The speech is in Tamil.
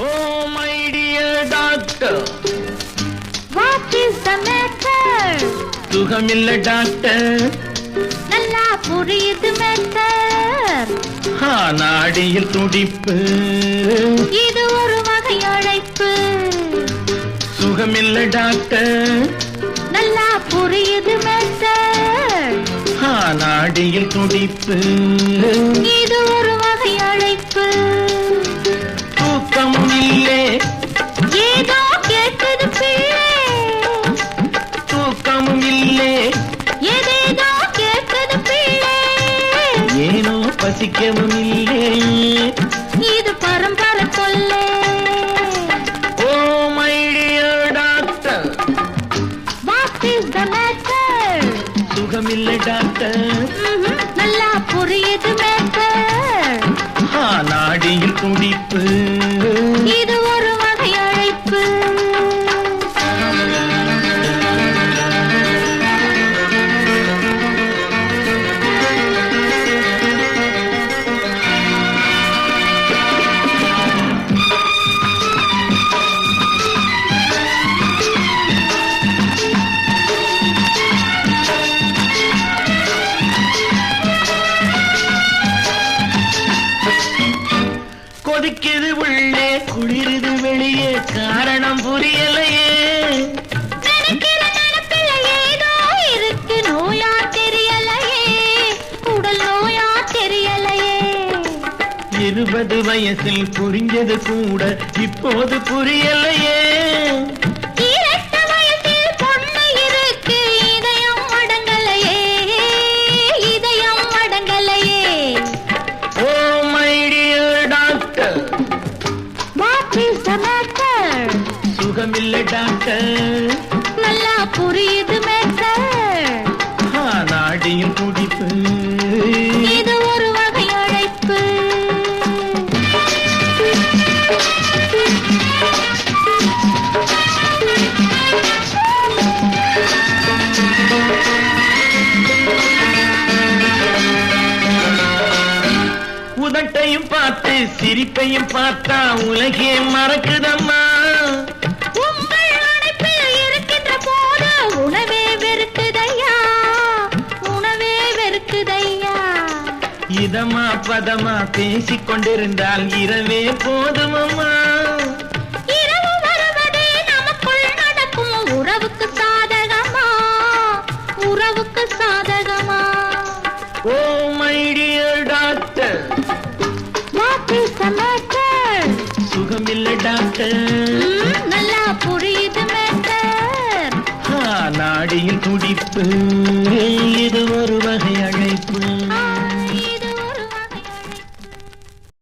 Oh, my dear doctor. What is the matter? சுகமில்ல டாக்டர் நல்லா புரியுது மேட்டர் நாடியில் துடிப்பு. இது ஒரு வகை அழைப்பு சுகமில்ல டாக்டர் நல்லா புரியுது மேட்டர் நாடியில் துடிப்பு. இது ஒரு வகை அழைப்பு தூக்கமும் இல்லே. ஏதோ கேட்டது பிள்ளை. தூக்கமும் இல்லே. ஏதேதோ கேட்டது பிள்ளை. ஏனோ பசிக்கவும் இல்லே. இது பரம்பரை கொள்ளை ஓ my dear doctor. What is the matter சுகமில்ல டாக்டர். நல்லா புரியுது மேட்டர் நாடியில் துடிப்பு. கொதிக்குது உள்ளே குளிருது வெளியே காரணம் புரியலையே. நினைக்கிற நினைப்பில ஏதோ இருக்கு நோயா தெரியலையே. உடல் நோயா தெரியலையே. இருபது வயசில் புரிஞ்சது கூட இப்போது புரியலையே. த மேட்டர் சுகமில்லை டாக்டர். நல்லா புரியுது மேட்டர் ஆ, நாடியில் துடிப்பு இது ஒரு வகை அழைப்பு. உதட்டையும் பார்த்து சிரிப்பையும் பார்த்தா உலகே மறக்குதம்மா. இதமா பதமா பேசிக் கொண்டிருந்தால் இரவே போதுமம்மா. இரவு வருவதே நமக்குள் நடக்கும் உறவுக்கு சாதகமா? உறவுக்கு சாதகமா? Oh my dear doctor doctor நல்லா புரியுது நாடியில் துடிப்பு. இது ஒரு வகை அழைப்பு.